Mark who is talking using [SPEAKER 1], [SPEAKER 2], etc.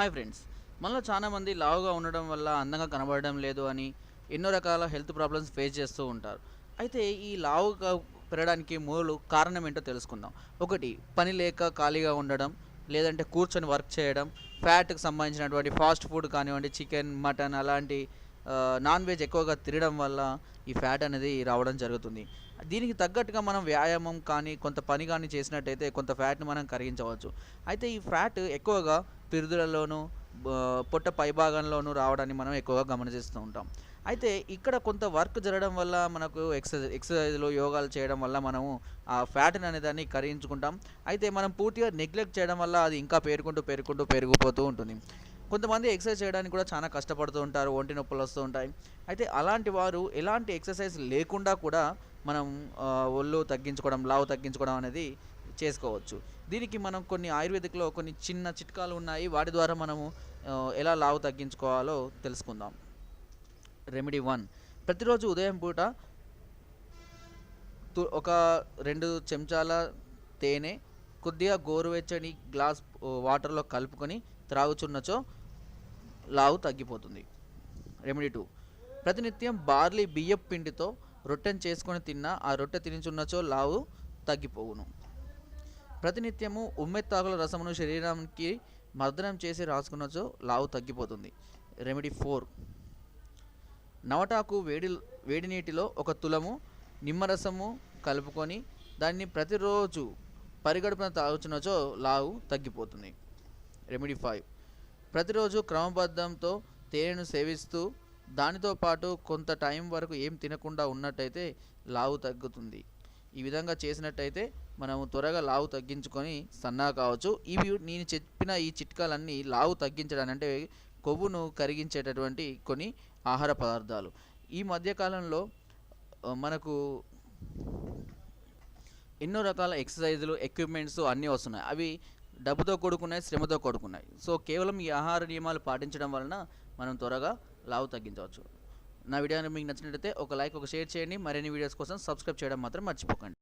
[SPEAKER 1] Hi friends. మనలో చాలామంది లావుగా ఉండడం వల్ల అందంగా కనబడడం లేదు అని ఎన్నో రకాల హెల్త్ ప్రాబ్లమ్స్ ఫేస్ చేస్తూ ఉంటారు. అయితే ఈ లావుగా పెరగడానికి మూలు కారణం ఏంటో తెలుసుకుందాం. ఒకటి పని లేక ఖాళీగా ఉండడం లేదంటే కూర్చొని వర్క్ చేయడం ఫ్యాట్కి సంబంధించినటువంటి ఫాస్ట్ ఫుడ్ కానివ్వండి చికెన్ మటన్ అలాంటి నాన్ వెజ్ ఎక్కువగా తినడం వల్ల ఈ ఫ్యాట్ అనేది రావడం జరుగుతుంది. దీనికి తగ్గట్టుగా మనం వ్యాయామం కానీ కొంత పని కానీ చేసినట్టయితే కొంత ఫ్యాట్ని మనం కరిగించవచ్చు. అయితే ఈ ఫ్యాట్ ఎక్కువగా పిరుదులలోనూ పొట్ట పైభాగంలోనూ రావడాన్ని మనం ఎక్కువగా గమనిస్తూ ఉంటాం. అయితే ఇక్కడ కొంత వర్క్ జరగడం వల్ల మనకు ఎక్సర్సైజ్ ఎక్సర్సైజ్లు యోగాలు చేయడం వల్ల మనము ఆ ఫ్యాట్ని అనే దాన్ని కరిగించుకుంటాం. అయితే మనం పూర్తిగా నెగ్లెక్ట్ చేయడం వల్ల అది ఇంకా పేరుకుంటూ పేరుకుంటూ పెరిగిపోతూ ఉంటుంది. కొంతమంది ఎక్సర్సైజ్ చేయడానికి కూడా చాలా కష్టపడుతూ ఉంటారు ఒంటి నొప్పులు వస్తూ ఉంటాయి. అయితే అలాంటి వారు ఎలాంటి ఎక్సర్సైజ్ లేకుండా కూడా మనం ఒళ్ళు తగ్గించుకోవడం లావు తగ్గించుకోవడం అనేది చేసుకోవచ్చు. దీనికి మనం కొన్ని ఆయుర్వేదిక్లో కొన్ని చిన్న చిట్కాలు ఉన్నాయి. వాటి ద్వారా మనము ఎలా లావు తగ్గించుకోవాలో తెలుసుకుందాం. రెమెడీ వన్ ప్రతిరోజు ఉదయం పూట తు- ఒక రెండు చెంచాల తేనె కొద్దిగా గోరువెచ్చని గ్లాస్ వాటర్లో కలుపుకొని త్రాగుచున్నచో లావు తగ్గిపోతుంది. రెమెడీ టూ ప్రతినిత్యం బార్లీ బియ్యపు పిండితో రొట్టెను చేసుకొని తిన్నా ఆ రొట్టె తినిచున్నచో లావు తగ్గిపోవును. ప్రతినిత్యము ఉమ్మెత్తాకుల రసమును శరీరానికి మర్దనం చేసి రాసుకున్నచో లావు తగ్గిపోతుంది. రెమెడీ ఫోర్ నవటాకు వేడి వేడి నీటిలో ఒక తులము నిమ్మరసము కలుపుకొని దాన్ని ప్రతిరోజు పరిగడుపున తాగుచున్నచో లావు తగ్గిపోతుంది. రెమెడీ ఫైవ్ ప్రతిరోజు క్రమబద్ధంతో తేనెను సేవిస్తూ దానితో పాటు కొంత టైం వరకు ఏం తినకుండా ఉన్నట్టయితే లావు తగ్గుతుంది. ఈ విధంగా చేసినట్టయితే మనము త్వరగా లావు తగ్గించుకొని సన్నా కావచ్చు. ఇవి నేను చెప్పిన ఈ చిట్కాలన్నీ లావు తగ్గించడానికి అంటే కొవ్వును కరిగించేటటువంటి కొన్ని ఆహార పదార్థాలు. ఈ మధ్యకాలంలో మనకు ఎన్నో రకాల ఎక్సర్సైజులు ఎక్విప్మెంట్స్ అన్నీ వస్తున్నాయి. అవి డబ్బుతో కూడుకున్నాయి శ్రమతో కూడుకున్నాయి. సో కేవలం ఈ ఆహార నియమాలు పాటించడం వలన మనం త్వరగా లావు తగ్గించవచ్చు. నా వీడియో మీకు నచ్చినట్లయితే ఒక లైక్ ఒక షేర్ చేయండి. మరిన్ని వీడియోస్ కోసం సబ్స్క్రైబ్ చేయడం మాత్రం మర్చిపోకండి.